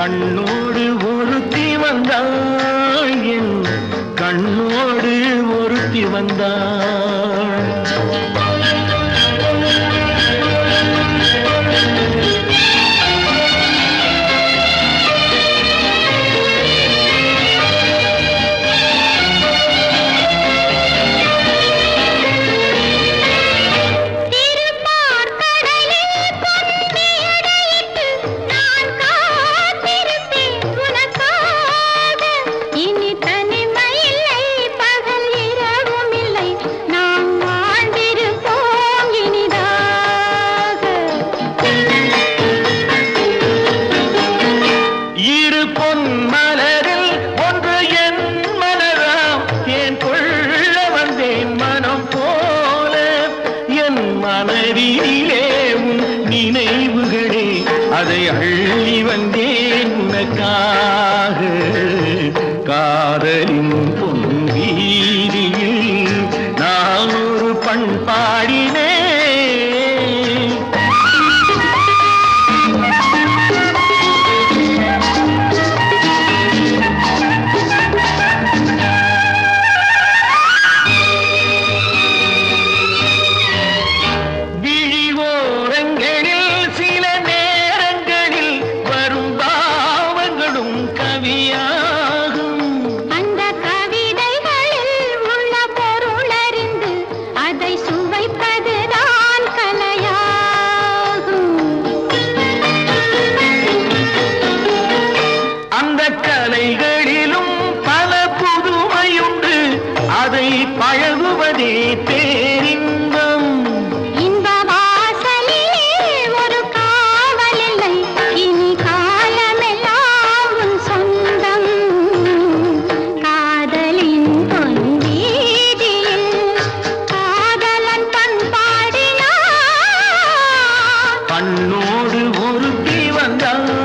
மண்ணோடு ஒருத்தி வந்தாள் என் கண்ணோடு ஒருத்தி வந்தாள். இரு பொன் மலரில் ஒன்று என் மலராம் ஏன் கொள்ள வந்தேன் மனம் போல? என் மனதிலே உன் நினைவுகளே அதை அள்ளி வந்தேன் உனக்காக. காதலின் பொன் வீதியில் கலைகளிலும் பல புதுமையுண்டு. அதை பழகுவதே பேரின்பம். பண்ணோடு ஒருத்தி வந்தாள்